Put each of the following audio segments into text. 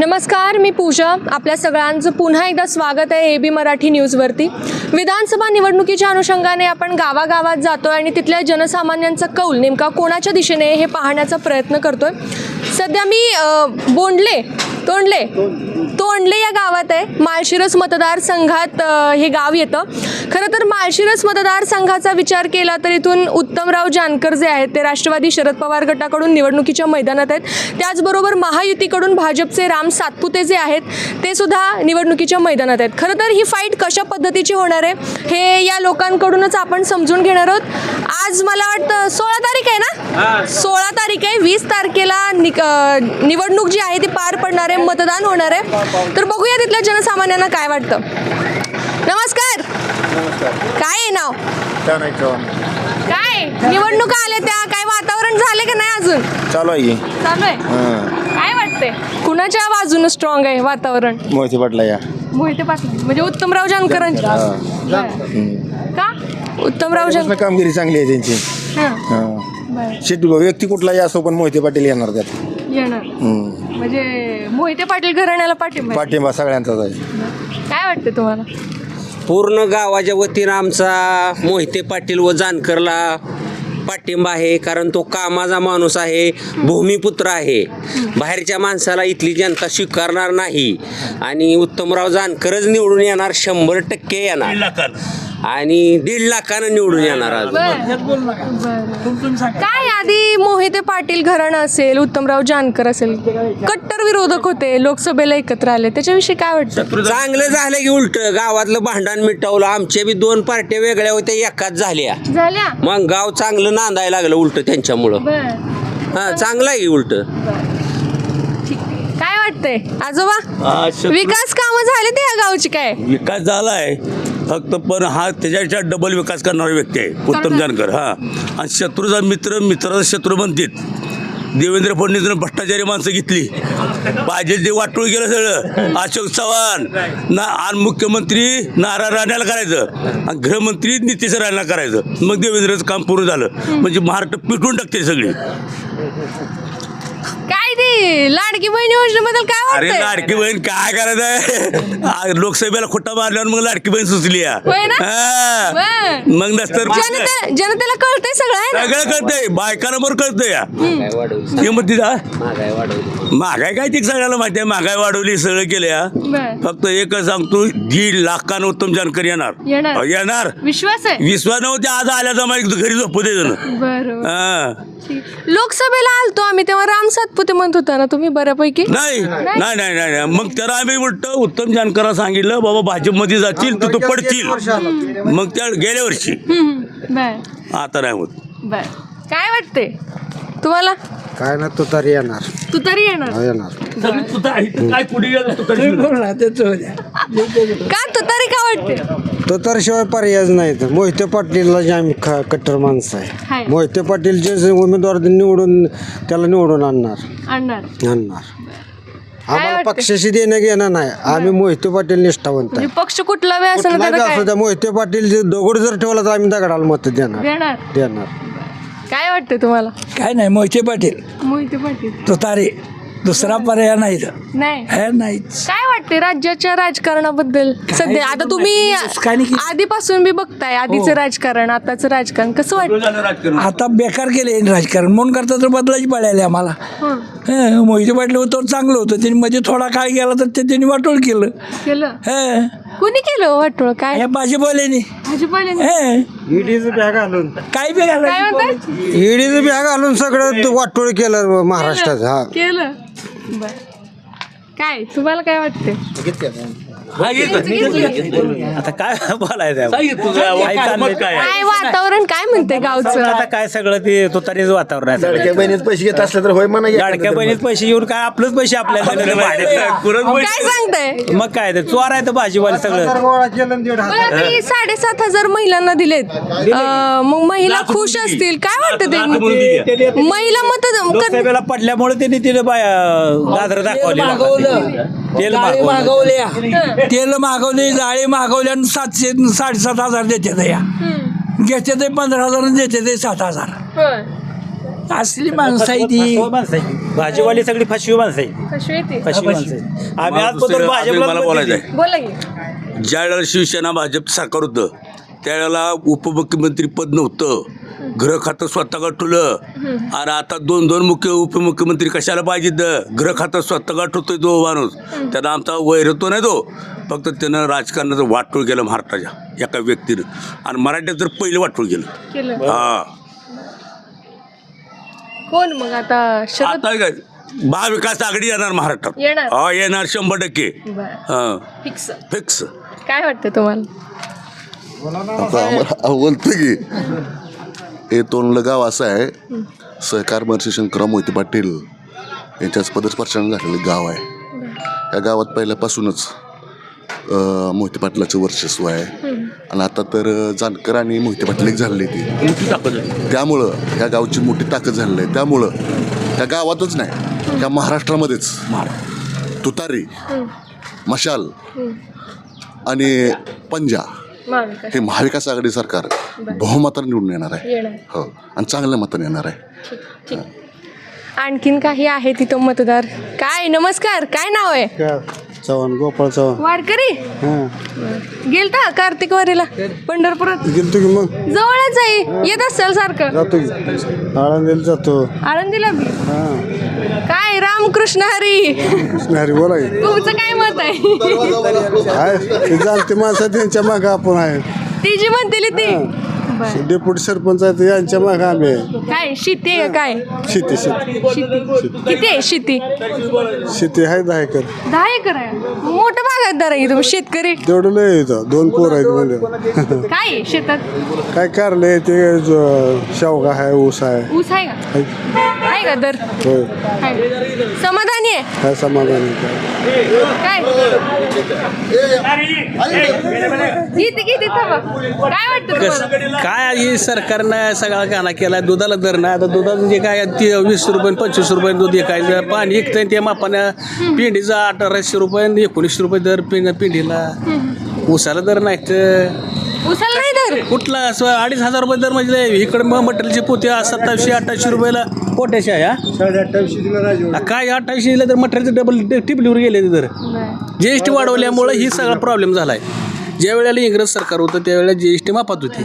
नमस्कार मी पूजा. आपल्या सगळ्यांचं पुन्हा एकदा स्वागत आहे ए बी मराठी न्यूजवरती विधानसभा निवडणुकीच्या अनुषंगाने आपण गावागावात जातोय आणि तिथल्या जनसामान्यांचा कौल नेमका कोणाच्या दिशेने हे पाहण्याचा प्रयत्न करतोय. सध्या मी बोंडले तोंडले. तोंडले या गावात आहे. माळशिरस मतदारसंघात हे गाव येतं. खरं तर माळशिरस मतदारसंघाचा विचार केला तर इथून उत्तमराव जानकर जे आहेत ते राष्ट्रवादी शरद पवार गटाकडून निवडणुकीच्या मैदानात आहेत. त्याचबरोबर महायुतीकडून भाजपचे राम सातपुते जे आहेत ते सुद्धा निवडणुकीच्या मैदानात आहेत. खरं तर ही फाईट कशा पद्धतीची होणार आहे हे या लोकांकडूनच आपण समजून घेणार आहोत. आज मला वाटतं सोळा तारीख आहे ना? सोळा तारीख आहे. वीस तारखेला निवडणूक जी आहे ती पार पडणार आहे. मतदान होणार आहे. तर बघूया तिथल्या जनसामान्यांना काय वाटतं. नमस्कार. काय आहे नाव? काय? निवडणुका आल्या त्या. काय वातावरण झाले का नाही अजून? चालू आहे चालू आहे? हां. काय वाटतंय? कुणाच्या बाजूनं स्ट्रॉंग आहे वातावरण? मोहिते पाटला या मोहिते पाटील. म्हणजे उत्तमराव जानकरांच्या. बरं. का? उत्तमराव जानकर. कामगिरी चांगली आहे त्यांची. हां. हां. बरं. शेट व्यक्ती कुठलाही असो पण मोहिते पाटील येणार त्यात. येणार. हम्म. म्हणजे मोहिते पाटील घराण्याला पाठिंबा आहे. पाठिंबा सगळ्यांचाच आहे. काय वाटतं तुम्हाला? पूर्ण गावाच्या वतीनं आमचा मोहिते पाटील व जानकरला पाठिंबा आहे कारण तो कामाचा माणूस आहे भूमिपुत्र आहे. बाहेरच्या माणसाला इथली जनता स्वीकारणार नाही. आणि उत्तमराव जानकरच निवडून येणार शंभर टक्के येणार. आणि दीड लाखानं निवडून येणार आज. काय आधी मोहिते पाटील घराणं असेल उत्तमराव जानकर असेल कट्टर विरोधक होते लोकसभेला एकत्र आले त्याच्याविषयी काय वाटतं? चांगलं झालं की उलट गावातलं भांडण मिटवलं आमच्या बी दोन पार्ट्या वेगळ्या होत्या एकाच झाल्या. झाल्या? मग गाव चांगलं नांदायला लागलं उलट त्यांच्यामुळं. हा चांगलं आहे की उलट काय वाटतंय? आजोबा? विकास कामं झाले ते या गावची काय? विकास झालाय. फक्त पण हा त्याच्यापेक्षा डबल विकास करणारा व्यक्ती आहे उत्तम जानकर हा. आणि शत्रूचा मित्र मित्राचा शत्रू म्हणतात देवेंद्र फडणवीसनं भ्रष्टाचारी माणसं घेतली. पाहिजे ते वाटोळ केलं सगळं. अशोक चव्हाण ना आणि मुख्यमंत्री नारा राण्याला करायचं. आणि गृहमंत्री नितीश राण्याला करायचं. मग देवेंद्रचं काम पूर्ण झालं. म्हणजे महाराष्ट्र पिटवून टाकते सगळी. काय लाडकी बहीण योजनेबद्दल काय अरे वाटतंय? लाडकी बहीण काय करायचं? आहे लोकसभेला खोटा मारल्यावर मग लाडकी बहीण सुचली या. होय ना? हा. बर. मग नसतर जनते जनतेला कळतंय सगळं आहे ना? सगळं कळतंय. बायकांना बरोबर कळतंय या. महागाई वाढवली. किंमत तिथं महागाई वाढवली. महागाई काय ती सगळ्याला माहिती आहे महागाई वाढवली सगळं केलं बर. फक्त एकच सांगतो दीड लाखानं उत्तम जानकर येणार. येणार. विश्वास आहे? विश्वास नव्हते आज आल्या जमा घरी झोपू दे जण. बरोबर. हा. लोकसभेला आलतो आम्ही तेव्हा राम सातपुते म्हणत होता ना तुम्ही बऱ्यापैकी? नाही नाही. नाही नाही नाही. मग त्याला आम्ही उलट उत्तम जानकरला सांगितलं बाबा भाजपमध्ये जातील तर तू पडतील. मग त्या गेल्या वर्षी. हम्म, बर. आता नाही होत. बर. काय वाटते तुम्हाला? काय ना तू तरी येणार. तू तरी येणार? येणार. काय का तू तरी का वाटते तो तर शिवाय पर्यायच नाही तर. मोहिते पाटीलला जे आम्ही ख- कट्टर माणसं हाय. आहे मोहिते पाटील जे उमेदवार निवडून त्याला निवडून आणणार. आणणार. आणणार. आम्हाला वाटतं? पक्षाशी देणं घेणं नाही. आम्ही मोहिते पाटील निष्ठावंत आहे. म्हणजे पक्ष कुठला बी असं ना कुठलाही त्याला असू काय? द्या मोहिते पाटील जे दगड जर ठेवला तर आम्ही दगडाला मत देणार. देणार. देणार. वाटते तुम्हाला? काय नाही मोहिते पाटील. मोहिते पाटील. तुतारे. दुसरा पर्याय नाही इथं. नाही. हे नाहीच. काय वाटते राज्याच्या राजकारणाबद्दल? सध्या आता तुम्ही की- आधीपासून बी बघताय आधीचं राजकारण आताचं राजकारण. कसं वाटतं? आता बेकार केले राजकारण. म्हणून करता तर बदलाची पडायला आम्हाला. हं, हं, मोहिते पाटील होतं चांगलं होतं. त्यांनी मध्ये थोडा काळ गेला तर ते त्यांनी वाटोळ केलं. केलं. हं. कुणी केलं वाटोळ? काय? या भाजीपाल्याने भाजीपाल्याने हं. ईडीचं बॅग घालून काय बी काय घालायचं म्हणताय? ईडीचं बॅग घालून सगळं वाटोळ केलं महाराष्ट्रात हा. केलं? बर. काय तुम्हाला काय वाटते आता काय बोलायचं? काय काय वातावरण काय म्हणते गावचं? आता काय सगळं ते तुतारीच वातावरण आहे सगळं. लाडक्या बहिणीत पैसे घेत असले तर होय म्हणा लाडक्या बहिणीत पैसे येऊन काय आपलंच पैसे आपल्याला दिलेले भाडे. काय सांगताय? मग काय ते चोर आहे तर भाजीवाले सगळं. बरं, आता हे साडेसात हजार महिलांना दिलेत. अं, मग महिला खुश असतील? काय वाटतं ते महिला मत लोकसभेला पडल्यामुळे त्यांनी तिने गाजर दाखवले. तेल मागवलं. तेल मागवले जाळे मागवले आणि सातशे साडेसात हजार देते या. घेते ते पंधरा हजार आणि देते ते सात हजार. असली माणसं आहे ती. माणसं आहे. भाजीवाली सगळी फसवी माणसं आहे. कशी येते फसवी माणसं आहे. आम्ही मला आजपर्यंत बोलायचं आहे बोला की. ज्या वेळेला शिवसेना भाजप सरकार होतं त्यावेळेला उपमुख्यमंत्री पद नव्हतं. गृह खातं स्वतः ठुलं. आणि आता दोन दोन मुख्य उपमुख्यमंत्री कशाला पाहिजेत? गृह खातं स्वतः ठेवतोय तो माणूस. त्यानं आमचा वैरतो नाही तो. फक्त त्यानं राजकारणाचं वाटोळ केलं महाराष्ट्राच्या एका व्यक्तीनं. आणि मराठ्यात तर पहिलं वाटोळ केलं. केलं. हा. कोण मग आता? शरद आता काय? महाविकास आघाडी येणार महाराष्ट्रात. येणार? हा येणार शंभर टक्के. हा. फिक्स. फिक्स. काय वाटतं तुम्हाला? आता आम्हाला बोलतो की हे तोंडलं गाव असं आहे. सहकार महर्षी शंकरराव मोहिते पाटील यांच्याच पदस्पर्शानं झालेलं गाव आहे. या गावात पहिल्यापासूनच मोहिते पाटलाचं वर्चस्व आहे. आणि आता तर जानकर आणि मोहिते पाटील एक झालेले ते. त्यामुळं या गावची मोठी ताकद झालेली आहे. त्यामुळं त्या गावातच नाही त्या महाराष्ट्रामध्येच तुतारी मशाल आणि पंजा महाविकास हे महाविकास आघाडी सरकार बहुमताने निवडून येणार आहे. येणार. हो. आणि चांगल्या मताने येणार आहे. आणखीन काही आहे तिथं मतदार? काय? नमस्कार. काय नाव आहे? चव्हाण गोपाळ चव्हाण. वारकरी? हां. गेलता कार्तिक वारीला? पंढरपुरात? गेलतो की मग? जवळच आहे. येत असेल सारखं. जातो की. आळंदीला जातो. आळंदीला? बी हां. काय? रामकृष्ण हरी. हरी बोला की. तुमचं काय मत आहे? आहे ते जाणते माणसं त्यांच्या मागं आपण आहे. ती जी म्हणतेली ती. बरं. डेप्युटी सरपंच आहे ते यांच्या मागं आम्ही. आहे काय शेती आहे काय? शेती शेती. शेती. किती आहे शेती? शेती आहे दहा एकर. दहा एकर आहे? मोठं बागायतदार आहे तुम्ही शेतकरी. तेवढं लय येतं दोन पोर आहेत म्हणजे. काय आहे शेतात? काय कारले ते ज- शेवगा आहे ऊस आहे. ऊस आहे का? आहे. आहे का दर? आहे. समाधानी आहे? काय समाधान आहे. काय? काय किती किती थांबा. काय वाटतं तुम्हाला? काय ही सरकारनं सगळा गाणा केला दुधाला दर नाही. आता दुधाचं म्हणजे काय ते वीस रुपये पंचवीस रुपये दूध विकायचं पाणी विकतंय त्या मापानं पिंडीचा अठराशे रुपये आणि एकोणीसशे रुपये दर पिं पिंडीला. उसाला दर नाही तर उसाला नाही दर? कुठला? असं अडीच हजार रुपये दर म्हणजे इकडे मग मटेरियलचे पोते सत्तावीसशे अठ्ठावीसशे रुपयाला. पोट्याशे आहे हा? आ, काय अठ्ठावीसशे दिलं तर मटेरियलचं डबल टिपलीवर गेले ते दर जी एस टी वाढवल्यामुळं ही सगळा प्रॉब्लेम झाला आहे ज्या वेळेला इंग्रज सरकार होतं त्यावेळेला जी एस टी मापात होती.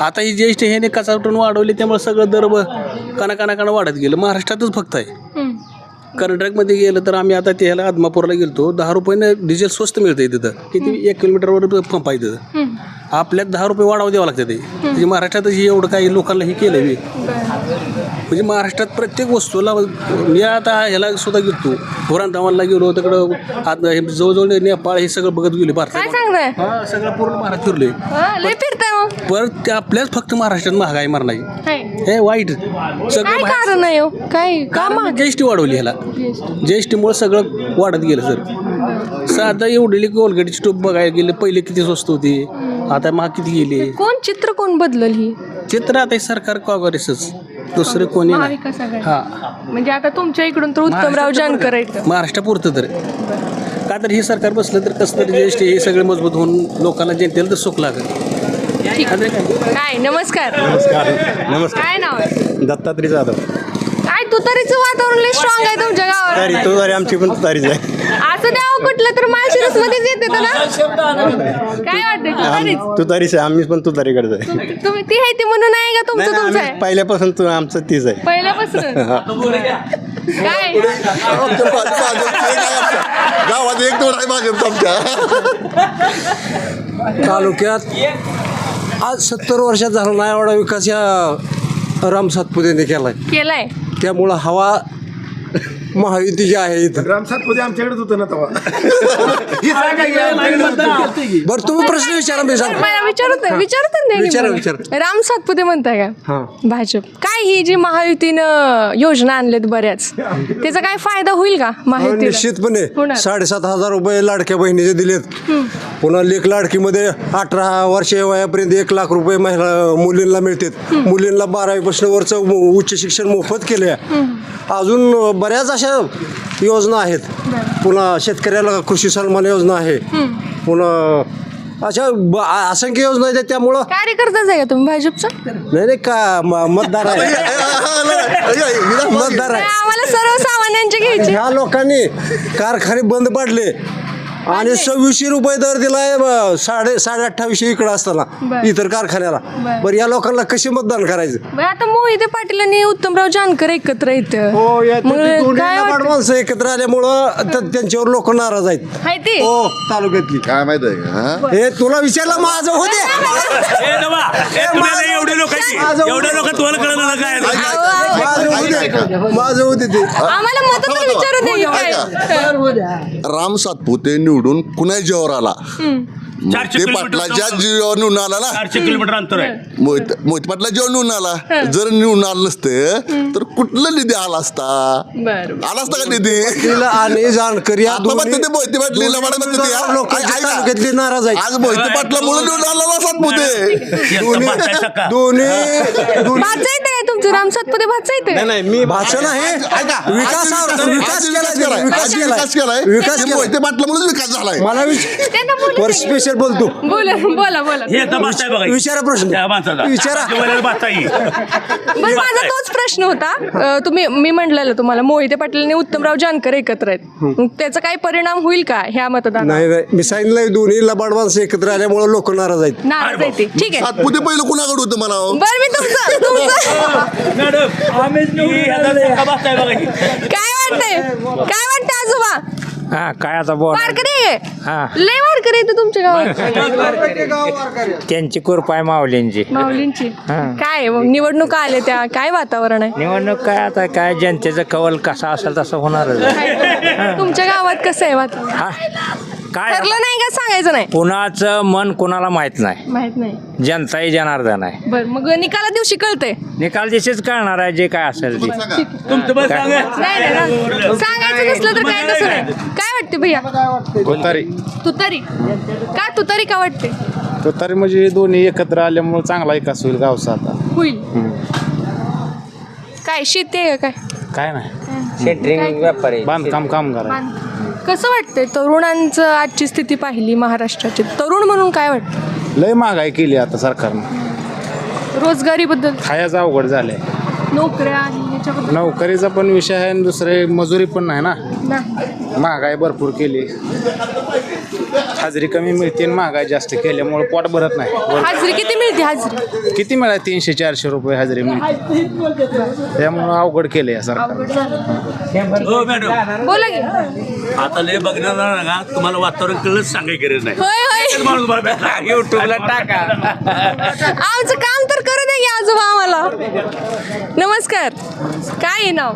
आता ही जी एस टी ह्याने कचावटून वाढवली त्यामुळे सगळं दर ब- काना काना काना वाढत गेलं. महाराष्ट्रातच फक्त आहे. कर्नाटकमध्ये गेलं तर आम्ही आता त्याला आदमापूरला गेलतो. दहा रुपयानं डिझेल स्वस्त मिळतं तिथं. किती? एक किलोमीटरवर पंप आहे तिथं. आपल्यात दहा रुपये वाढावं द्यावं लागतं ते. म्हणजे महाराष्ट्रातच हे एवढं काही लोकांना हे केलं म्हणजे महाराष्ट्रात प्रत्येक वस्तूला मी आता ह्याला सुद्धा गेलो पुरांतामाला गेलो तिकडं आता हे जवळजवळ नेपाळ हे सगळं बघत गेले काय भारतात सांगताय हा सगळं पूर्ण महाराष्ट्र फिरलोय. हा, लय फिरताय मग. परत ते आपल्याच फक्त महाराष्ट्रात महागाई मारणार. हे वाईट. काय सगळं कारण आहे हो? काय का कारण वाढवली ह्याला. एस टीमुळे सगळं वाढत गेलं सर. साधं एवढी गोलगडीची टोप बघायला गेले पहिले किती स्वस्त होती. आता महाग किती गेली. कोण चित्र कोण बदलल ही? चित्र आता हे सरकार काँग्रेसच दुसरं कोणी नाही. महाविकास आघाडी. हा. म्हणजे आता तुमच्या इकडून तर उत्तमराव जानकर आहेत. महाराष्ट्रापुरतं तर. का तर हे सरकार बसलं तर कसं तरी जी एस टी हे सगळे मजबूत होऊन लोकांना जनतेला तर सुख लागेल. ठीक. काय? नमस्कार. नमस्कार. काय नाव आहे? दत्तात्रय जाधव. वातावरण लय स्ट्रॉंग आहे तुमच्या गावात. तारी तो तारी आमची पण तारीच आहे. असं द्यावं कुठलं तर माळशिरस मध्येच येते ना? काय वाटतं तुतारीच तू तारीच आहे. आम्ही पण तू तारीकडे आहे. तुम्ही ती आहे ती म्हणून आहे का तुमचं तुमचं आम्ही आहे? पहिल्यापासून तू आमचं तीच आहे. पहिल्यापासून? काय? गावात एक दोन आहे भाजप आमच्या. तालुक्यात आज सत्तर वर्षात झाला नाही एवढा विकास या राम सातपुतेने केलाय. केलाय. त्यामुळं हवा महायुती जी आहे इथं. ग्रामसातमध्ये आमच्याकडेच होतं ना तेव्हा. बरं तुम्ही प्रश्न विचारा मी सांगतो. मला विचारत नाही विचारत नाही विचारा. विचारा. राम सातपुते म्हणताय का? हां. भाजप. काय ही जी महायुतीनं योजना आणल्यात बऱ्याच त्याचा काय फायदा होईल का महायुतीला? निश्चितपणे. होणार. साडेसात हजार रुपये लाडक्या बहिणीचे दिलेत. पुन्हा लेख लाडकीमध्ये अठरा वर्षे वयापर्यंत एक लाख रुपये महिला मुलींना मिळतात. मुलींना बारावीपासून वरचं मु- उच्च शिक्षण मोफत केले अजून बऱ्याच अशा योजना आहेत पुन्हा शेतकऱ्याला कृषी सन्मान योजना आहे पुन्हा अशा ब- असंख्य योजना आहेत त्यामुळं कार्यकर्ताच आहे का तुम्ही भाजपचा नाही नाही का म- मतदार आहे मतदार आहे आम्हाला सर्वसामान्यांची घ्यायची ह्या लोकांनी कारखाने बंद पाडले आणि सव्वीसशे रुपये दर दिलाय ब- साडे साडे अठ्ठावीसशे इकडं असताना बरं. इतर कारखान्याला. बरं. बरं या लोकांना कसे मतदान करायचं? बरं, आता मोहिते पाटील आणि उत्तमराव जानकर एकत्र येत हो या मग काय लबाड वाटतं? माणसं एकत्र आल्यामुळं त- त्यांच्यावर लोक नाराज आहेत. हाय ते? हो तालुक्यातली. काय माहीत आहे का हा? हे तुला विचारलं माझं होते ए, नवा, ए, तुम्ही आता एवढी लोकांची एवढ्या लोक तुम्हाला कळलं ना काय? माझं होते माझं होते ते. आम्हाला मत तर विचारू दे. काय राम सातपुते निवडून निवडून कुणा जेव्हा आला? चारशे मोहिते किलोमीटर पाटलाच्या जाऊन- जीवावर निवडून आला ना? चारशे किलोमीटर अंतर आहे. मोहित मोहित पाटला जेव्हा निवडून आला. जर निवडून आलं नसतं तर कुठलं निधी आला असता? बरं आला असता का निधी? आणि जानकर या आता दोन्ही- म्हणते ते मोहिते पाटील दोन्ही लबाड म्हणते ते, हा? लोक ऐक- ऐक. ना. तालुक्यातली नाराज आहेत. आज मोहिते पाटलामुळे निवडून आला ना सातपुते. दोन्ही तुमचं? राम सातपुते नाही मी भाषण आहे विकासावर विकास विकास केला केलाय. विकास केलाय. विकास केलाय. मोहिते पाटलामुळेच विकास झालाय. मला त्यांना बोलू वर दे. स्पेशल बोलतो बोला बोला बोला हे आता भाचा आहे बघा विचारा प्रश्न. त्या माणसाचा. विचारा. जेवायला भाचा येईल बरं माझा तोच प्रश्न होता. अं, तुम्ही मी म्हटलेलं तुम्हाला मोहिते पाटील आणि उत्तमराव जानकर एकत्र आहेत. मग त्याचा काही परिणाम होईल का ह्या मतदान नाही नाही. मी सांगितलं दोन्ही लबाड माणसं एकत्र आल्यामुळे लोक नाराज आहेत. नाराज आहे ते. ठीक आहे. सातपुते पहिलं कुणाकडे होतं मला बरं मी तुमचं तुमचं मॅडम ही आता सका भाचा आहे बघा ही. काय वाटतंय? काय वाटतं आजोबा? हा काय आता बोल. वारकरी! आहे हा. लय वारकरी आहे तुमच्या गावात. त्यांची कृपा आहे माऊलींची. माऊलींची. हा. काय आहे मग निवडणुका आल्या त्या? काय वातावरण आहे? निवडणूक काय आता काय जनतेचं कवल कसा असेल तसं होणारच. तुमच्या गावात कसं आहे वातावरण? हा. काय ठरलं नाही का? सांगायचं नाही. कुणाचं मन कुणाला माहीत नाही. माहीत नाही. जनताही जनार्दन आहे. बर मग निकाला दिवशी कळतंय. निकाल दिवशीच कळणार आहे जे काय असेल ते. तुमचं बस सांगा. नाही नाही ना. सांगायचं नसलं तर काय तसं नाही. काय वाटते भैया? तुतारी. तुतारी. का तुतारी का वाटते? तुतारी म्हणजे दोन्ही एकत्र आल्यामुळे चांगला विकास होईल गावचा आता. होईल. काय शेती आहे का काय? काय नाही. सेंटरिंग व्यापारी. बांधकाम कामगार आहे. बांध- कसं वाटतंय तरुणांचं आजची स्थिती पाहिली महाराष्ट्राची? तरुण म्हणून काय वाटतं लय महागाई केली आता सरकारनं. रोजगारीबद्दल? खायाचं अवघड झालंय. नोकऱ्या आणि ह्याच्याबद्दल नोकरीचा पण विषय आहे आणि दुसरे मजुरी पण नाही ना? नाही. महागाई भरपूर केली. हाजरी कमी मिळते आणि महागाई जास्त केल्यामुळे पोट भरत नाही. वर- हाजरी किती मिळते हाजरी? किती मिळाले? तीनशे चारशे रुपये हाजरी मिळते. त्यामुळं अवघड केलं या सरकार अवघड झालं. हो मॅडम. बोला की. आता लय बघणार ना का तुम्हाला वातावरण कळलंच सांगायची गरज नाही. होय टाका. आमचं काम आजोबा आम्हाला. नमस्कार. काय आहे नाव?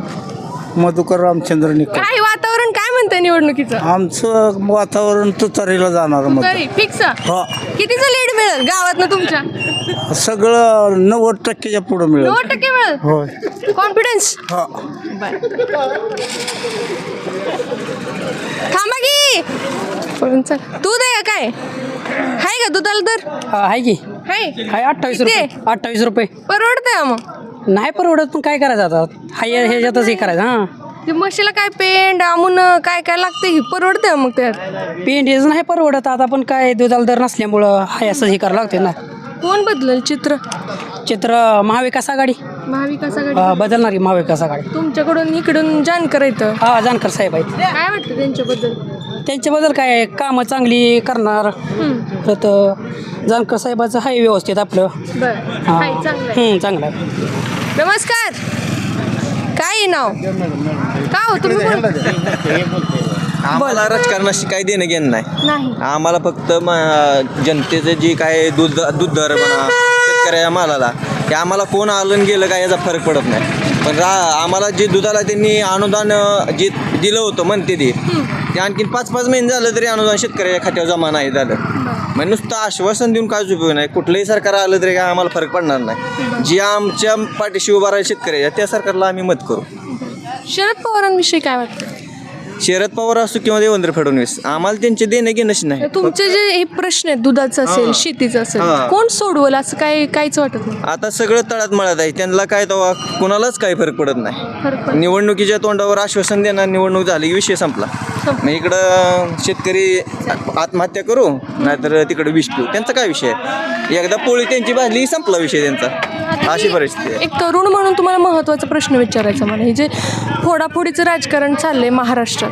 मधुकर रामचंद्र निकम. काय वातावरण काय म्हणतंय निवडणुकीचं? आमचं वातावरण तुतारीला जाणार तरी फिक्स हो. कितीचं लीड मिळेल गावात ना तुमच्या? सगळं नव्वद टक्क्याच्या पुढे मिळेल. नव्वद टक्के मिळेल? होय. कॉन्फिडन्स हा. थांबा की. पळून चल दूध आहे का काय हाय का दुधाला तर? आहे की. हाय. हाय अठ्ठावीस रुपये? अठ्ठावीस रुपये. परवडतंय मग. नाही परवडत पण काय करायचं आता? हाय ह्याच्यातच हे करायचं हां. ते म्हशीला काय पेंड आमून काय काय लागते ही? परवडतंय मग त्यात. पेंडीच नाही परवडत. आता पण काय दुधाला दर नसल्यामुळं हाय असं हे करावं लागते ना. कोण बदलल चित्र? चित्र महाविकास आघाडी. महाविकास आघाडी. अं, बदलणारी महाविकास आघाडी. तुमच्याकडून इकडून जानकर येतं हा जानकर साहेब आहेत. काय वाटतं त्यांच्याबद्दल? त्यांच्याबद्दल काय कामं चांगली करणार. परत जानकर साहेबाचं हाय व्यवस्थित आपलं. बरं. हा. हाय चांगलं आहे. हं, चांगलं आहे. नमस्कार. काय आहे नाव? का हो? तुम्ही बोल- आम्हाला राजकारणाशी काही देणं घेणं नाही. नाही. आम्हाला फक्त म- जनतेचं जे काय दूध दूध दर म्हणा शेतकऱ्या मालाला की आम्हाला कोण आलं गेलं काय याचा फरक पडत नाही. पण रा आम्हाला जे दुधाला त्यांनी अनुदान जे दिलं होतं म्हणते ते ते आणखीन पाच पाच महिने झालं तरी अनुदान शेतकऱ्याच्या खात्यावर जमा नाही झालं. म्हणजे नुसतं आश्वासन देऊन काहीच उपयोग नाही. कुठलंही सरकार आलं तरी काय आम्हाला फरक पडणार नाही. जे आमच्या पाठीशी उभा राहील शेतकऱ्याच्या त्या सरकारला आम्ही मत करू. शरद पवारांविषयी काय वाटतं? शरद पवार असो किंवा देवेंद्र फडणवीस आम्हाला त्यांचे देणं घेणंच नाही. तुमचे जे हे प्रश्न आहेत दुधाचं असेल शेतीचं असेल हा. कोण सोडवल? असं काय काहीच वाटत नाही. आता सगळं तळात मळत आहे. त्यांना काय तेव्हा कुणालाच काही फरक पडत नाही. फरक पडत निवडणुकीच्या तोंडावर आश्वासन देणार निवडणूक झाली की विषय संपला. मग इकडं शेतकरी आत्महत्या करू नाहीतर तिकडे विष पिऊ त्यांचा काय विषय आहे? एकदा पोळी त्यांची भाजली संपला विषय त्यांचा. अशी परिस्थिती आहे. एक तरुण म्हणून तुम्हाला महत्त्वाचा प्रश्न विचारायचा मला हे जे फोडाफोडीचं राजकारण चाललंय महाराष्ट्रात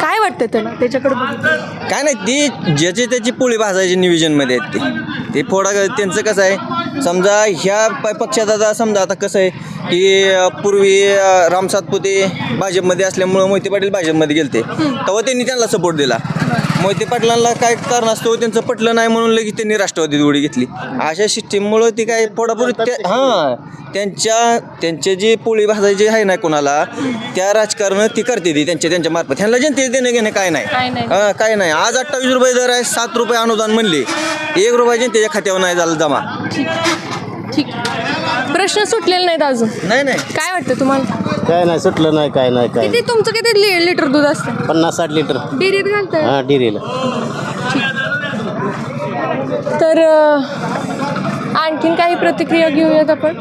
काय वाटतं त्याला? त्याच्याकडे बघून? काय नाही ती ज्याची त्याची पोळी भाजायची नियोजनमध्ये आहेत ते. ते फोडा त्यांचं कसं आहे समजा ह्या प- पक्षात आता समजा आता कसं आहे की अं, पूर्वी अं, राम सातपुते भाजपमध्ये असल्यामुळं मोहिते पाटील भाजपमध्ये गेलते. तेव्हा त्यांनी त्यांना सपोर्ट दिला. मोहिते पाटलांना काय कारणास्तव त्यांचं पटलं नाही म्हणून लगेच त्यांनी राष्ट्रवादीत उडी घेतली. अशा सिस्टीममुळं ती काय त्या हां त्यांच्या त्यांचे जी पोळी भाजायची आहे ना कोणाला त्या राजकारण ती करते ती त्यांच्या त्यांच्या मार्फत. ह्यांना जनते देणे घेणे काय नाही. काय नाही. हा, काय नाही. आज अठ्ठावीस रुपये दर आहे सात रुपये अनुदान म्हणले. एक रुपये जनतेच्या खात्यावर नाही झालं जमा. ठीक. प्रश्न सुटलेले नाहीत अजून. नाही नाही. काय वाटतं तुम्हाला? काय नाही सुटलं नाही काय नाही काय किती तुमचं किती लि- लिटर दूध असतं? पन्नास साठ लिटर. डेअरीत घालताय? हा डिरीला. तर अं, आणखीन काही प्रतिक्रिया घेऊयात आपण.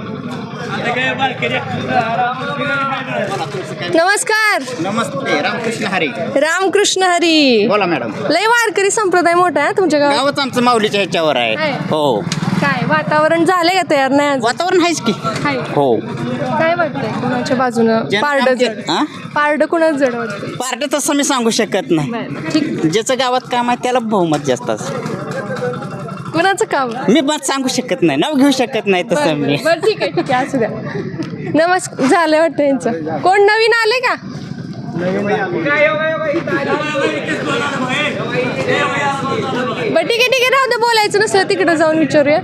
नमस्कार. नमस्ते रामकृष्ण हरी. रामकृष्ण हरी. बोला मॅडम. लय वारकरी संप्रदाय मोठा आहे तुमच्या गावात. गावच आमचं माऊलीच्या ह्याच्यावर आहे. आहे. हो. काय वातावरण झालंय का तयार? नाही अजून? वातावरण आहेच की. हो. काय वाटतंय कोणाच्या बाजूनं? जन- पारड हा? पारड कोणाच जड वाटतंय? पार्ट तसं मी सांगू शकत नाही. बरं, ठीक. ज्याचं गावात काम आहे त्याला बहुमत जास्त असतं. कोणाचं काम? मी मत सांगू शकत नाही. नाव घेऊ शकत नाही तसं बरं, मी. बरं, बरं, ठीक आहे ठीक आहे असू द्या. नमस्कार झालं वाटतं यांचं. कोण नवीन आले का? बरं ठीक आहे ठीक आहे. राहू दे बोलायचं नसलं तिकडे जाऊन विचारूया.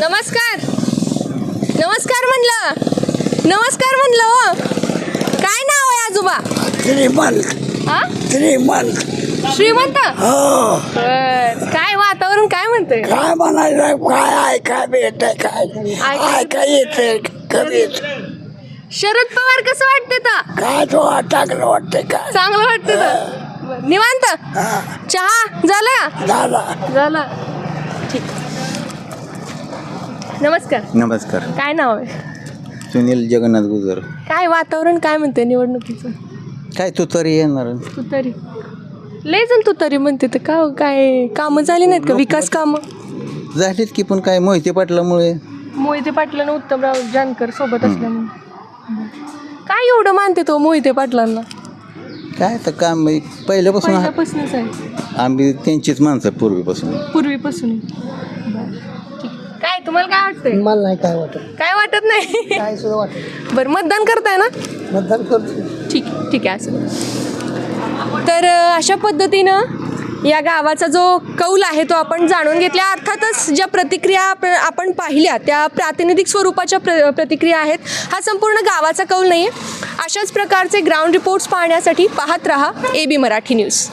नमस्कार. नमस्कार म्हणलं. नमस्कार म्हणलं हो. काय नाव आहे आजोबा? श्रीमंत. हा श्रीमंत. श्रीमंत? बर. काय वातावरण काय म्हणतंय? काय म्हणायचं काय ऐकाय भेट काय. ऐकाय- ऐकाय येते कमी शरद पवार कसं वाटते तर काय तो टाकलं वाटते काय? चांगलं वाटतं तर. निवांत? चहा झाला? झाला. झाला. ठीक. नमस्कार. नमस्कार. काय नाव आहे? सुनील जगन्नाथ गुजर. काय वातावरण काय म्हणते निवडणुकीचं? काय तू तरी येणार. तू तरी. लय जण तू तरी म्हणते तर का हो, काय कामं झाली नाहीत का? विकास कामं? झालीत की पण काय मोहिते पाटलामुळे. मोहिते पाटलांना उत्तमराव जानकर सोबत असल्यामुळे. काय एवढं मानते तो मोहिते पाटलांना? काय तर काम पहिल्यापासून पहिल्यापासूनच आहे. आम्ही त्यांचीच माणसं पूर्वीपासून. पूर्वीपासून. काय तुम्हाला काय वाटतंय? मला नाही काय वाटत. काय वाटत नाही? काय सुद्धा वाटत बरं मतदान करताय ना? मतदान करतो ठीक ठीक आहे असं. तर अशा पद्धतीनं या गावाचा जो कौल आहे तो आपण जाणून घेतल्या. अर्थातच ज्या प्रतिक्रिया आपण आपण पाहिल्या त्या प्रातिनिधिक स्वरूपाच्या प्र प्रतिक्रिया आहेत. हा संपूर्ण गावाचा कौल नाही आहे अशाच प्रकारचे ग्राउंड रिपोर्ट्स पाहण्यासाठी पाहत रहा ए बी मराठी न्यूज